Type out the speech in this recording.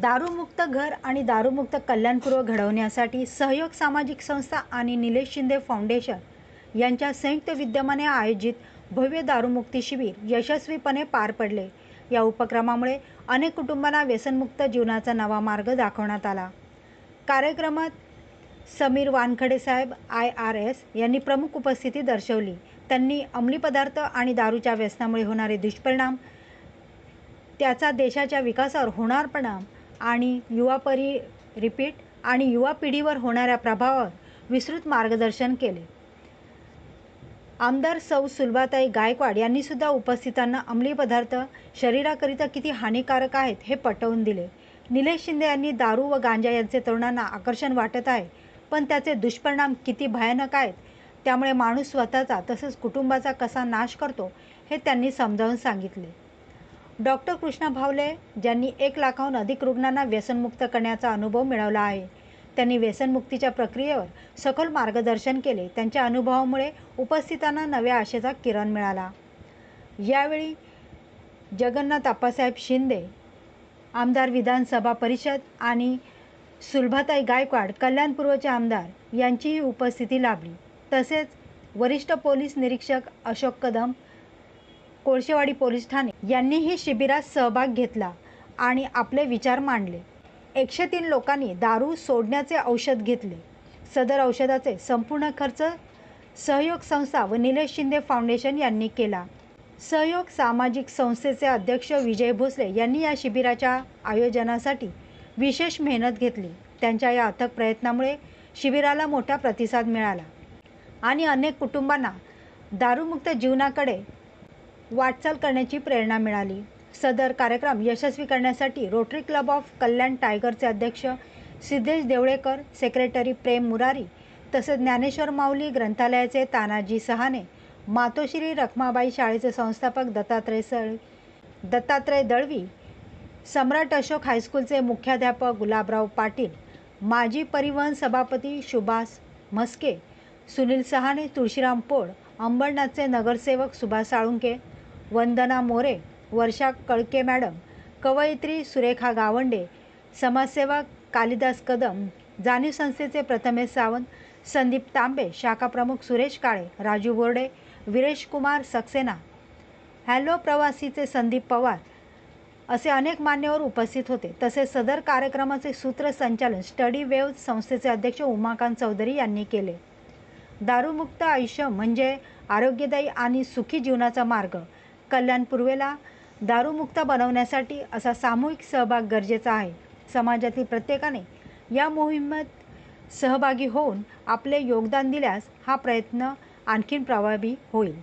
दारूमुक्त घर आणि दारूमुक्त कल्याणपूर्व घडवण्यासाठी सहयोग सामाजिक संस्था आणि निलेश शिंदे फाउंडेशन यांच्या संयुक्त विद्यमाने आयोजित भव्य दारूमुक्ती शिबिर यशस्वीपणे पार पडले. या उपक्रमामुळे अनेक कुटुंबांना व्यसनमुक्त जीवनाचा नवा मार्ग दाखवण्यात आला. कार्यक्रमात समीर वानखडे साहेब आय आर एस यांनी प्रमुख उपस्थिती दर्शवली. त्यांनी अंमली पदार्थ आणि दारूच्या व्यसनामुळे होणारे दुष्परिणाम त्याचा देशाच्या विकासावर होणार परिणाम आणि युवा परी रिपीट आणि युवा पिढीवर होणाऱ्या प्रभावावर विस्तृत मार्गदर्शन केले. आमदार सौ सुलभाताई गायकवाड यांनीसुद्धा उपस्थितांना अंमली पदार्थ शरीराकरिता किती हानिकारक आहेत हे पटवून दिले. निलेश शिंदे यांनी दारू व गांजा यांचे तरुणांना आकर्षण वाटत आहे पण त्याचे दुष्परिणाम किती भयानक आहेत त्यामुळे माणूस स्वतःचा तसेच कुटुंबाचा कसा नाश करतो हे त्यांनी समजावून सांगितले. डॉक्टर कृष्णा भावले ज्यांनी एक लाखाहून अधिक रुग्णांना व्यसनमुक्त करण्याचा अनुभव मिळवला आहे. त्यांनी व्यसनमुक्तीच्या प्रक्रियेवर सखोल मार्गदर्शन केले. त्यांच्या अनुभवामुळे उपस्थितांना नव्या आशेचा किरण मिळाला. यावेळी जगन्नाथ आप्पासाहेब शिंदे आमदार विधानसभा परिषद आणि सुलभाताई गायकवाड कल्याणपूर्वचे आमदार यांचीही उपस्थिती लाभली. तसेच वरिष्ठ पोलीस निरीक्षक अशोक कदम कोळशेवाडी पोलीस ठाणे यांनीही शिबिरात सहभाग घेतला आणि आपले विचार मांडले. एकशे तीन लोकांनी दारू सोडण्याचे औषध घेतले. सदर औषधाचे संपूर्ण खर्च सहयोग संस्था व निलेश शिंदे फाउंडेशन यांनी केला. सहयोग सामाजिक संस्थेचे अध्यक्ष विजय भोसले यांनी या शिबिराच्या आयोजनासाठी विशेष मेहनत घेतली. त्यांच्या या अथक प्रयत्नामुळे शिबिराला मोठा प्रतिसाद मिळाला. आणि अनेक कुटुंबांना दारूमुक्त जीवनाकडे वाटचाल करण्याची प्रेरणा मिळाली. सदर कार्यक्रम यशस्वी करण्यासाठी रोटरी क्लब ऑफ कल्याण टायगरचे अध्यक्ष सिद्धेश देवळेकर सेक्रेटरी प्रेम मुरारी तसेच ज्ञानेश्वर माऊली ग्रंथालयाचे तानाजी सहाने मातोश्री रखमाबाई शाळेचे संस्थापक दत्तात्रय सळ दत्तात्रय दळवी सम्राट अशोक हायस्कूलचे मुख्याध्यापक गुलाबराव पाटील माजी परिवहन सभापती सुभाष म्हस्के सुनील सहाने तुळशीराम पोळ अंबरनाथचे नगरसेवक सुभाष साळुंके वंदना मोरे वर्षा कळके मॅडम कवयित्री सुरेखा गावंडे समाजसेवक कालिदास कदम जाणीव संस्थेचे प्रथमेश सावंत संदीप तांबे शाखाप्रमुख सुरेश काळे राजू बोर्डे विरेश कुमार सक्सेना. हॅलो प्रवासीचे संदीप पवार असे अनेक मान्यवर उपस्थित होते. तसेच सदर कार्यक्रमाचे सूत्रसंचालन स्टडी वेव्ह संस्थेचे अध्यक्ष उमाकांत चौधरी यांनी केले. दारूमुक्त आयुष्य म्हणजे आरोग्यदायी आणि सुखी जीवनाचा मार्ग. कल्याण पूर्वेला दारूमुक्त बनवण्यासाठी असा सामूहिक सहभाग गरजेचा आहे. समाजातील प्रत्येकाने या मोहिमेत सहभागी होऊन आपले योगदान दिल्यास हा प्रयत्न आणखीन प्रभावी होईल.